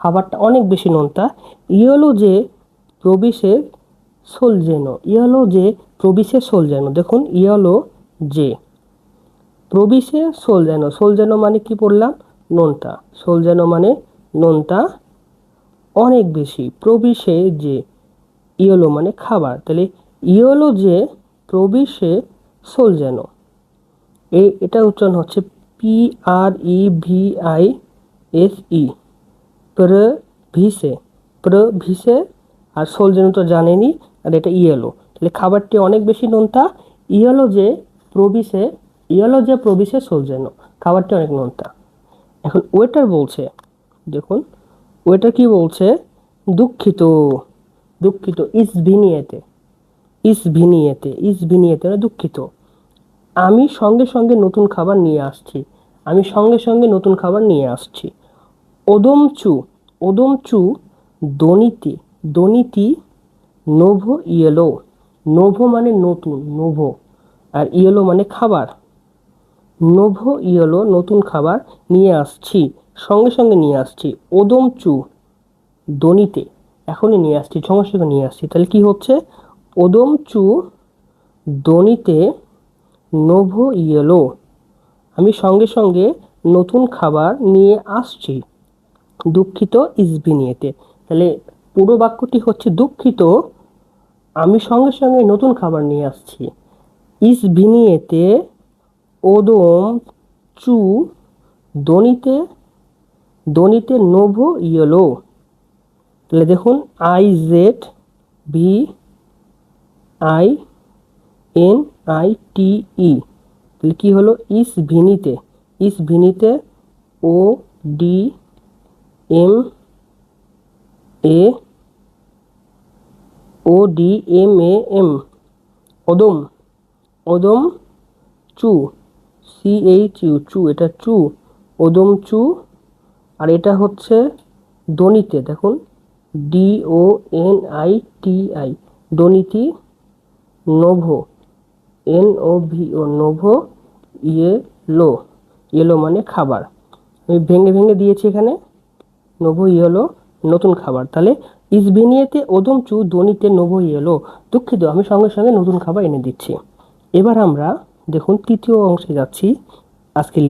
খাবারটা অনেক বেশি নোনতা ইয়েলো যে প্রবিশে সোল যেন, ইয়েলো যে প্রবিশে সোল যেন, দেখুন ইয়েলো যে। প্রবিশে সোল যেন সোল যেন মানে কি পড়লাম? নোনতা সোল যেন মানে নোনতা অনেক বেশি। প্রবিশে যে ইয়েলো মানে খাবার। তাহলে ইয়েলো যে প্রবিশে সোল যেন এটা উচ্চারণ হচ্ছে P R E V I S E. Previse প্র ভিসে, আর সোল যেন তো জানেনি, আর এটা ইয়েলো। তাহলে খাবারটি অনেক বেশি নোনতা ইয়েলো যে প্রবিশে ইয়েলো যে প্রবিশে সোল যেন, খাবারটি অনেক নোনতা এখন ওয়েটার বলছে, দেখুন, ওয়েটার কি বলছে? দুঃখিত দুঃখিত, ইস ভিনিয়েতে ইস ভিনিয়েতে ইস ভিনিয়েতে মানে দুঃখিত। আমি সঙ্গে সঙ্গে নতুন খাবার নিয়ে আসছি, আমি সঙ্গে সঙ্গে নতুন খাবার নিয়ে আসছি। ওদমচু ওদমচু দনিতি দনিতি নোভো ইয়েলো। নোভো মানে নতুন, নোভো। আর ইয়েলো মানে খাবার। নোভো ইয়েলো, নতুন খাবার নিয়ে আসছি, সঙ্গে সঙ্গে নিয়ে আসছি। ওদমচু দনিতে, এখনই নিয়ে আসছি, সঙ্গে সঙ্গে নিয়ে আসছি। তাহলে কি হচ্ছে? ওদমচু দনিতে নোভো ইয়েলো। আমি সঙ্গে সঙ্গে নতুন খাবার নিয়ে আসছি। দুঃখিত ইসবিনিয়েতে। তাহলে পুরো বাক্যটি হচ্ছে, দুঃখিত, আমি সঙ্গে সঙ্গে নতুন খাবার নিয়ে আসছি। ইস ইসবিনিয়েতে ওদম চু, দনিতে দনিতে নোভো ইয়েলো। তাহলে দেখুন, I Z V I N I T E. তাহলে কী হলো? ইস ভিনিতে ইস ভিনিতে O D M A, O, D, M, A, M. ওদম ওদম চু। সি, এইচ, ইউ, চু। এটা চু। ওদম চু। আর এটা হচ্ছে দনিতে দেখুন। D, O, N, I, T, I. দনিতি নোভো। এন, ও, ভি, ও, নোভো ইয়ে লো ইয়েলো মানে খাবার। আমি ভেঙে ভেঙে দিয়েছি এখানে। নোভো হলো নতুন খাবার। তাহলে ইসবিনিয়েতে ওদম চু দনিতে নোভো ইয়েলো দুঃখিত, আমি সঙ্গে সঙ্গে নতুন খাবার এনে দিচ্ছি। এবার আমরা দেখুন তৃতীয় অংশে যাচ্ছি। আজকে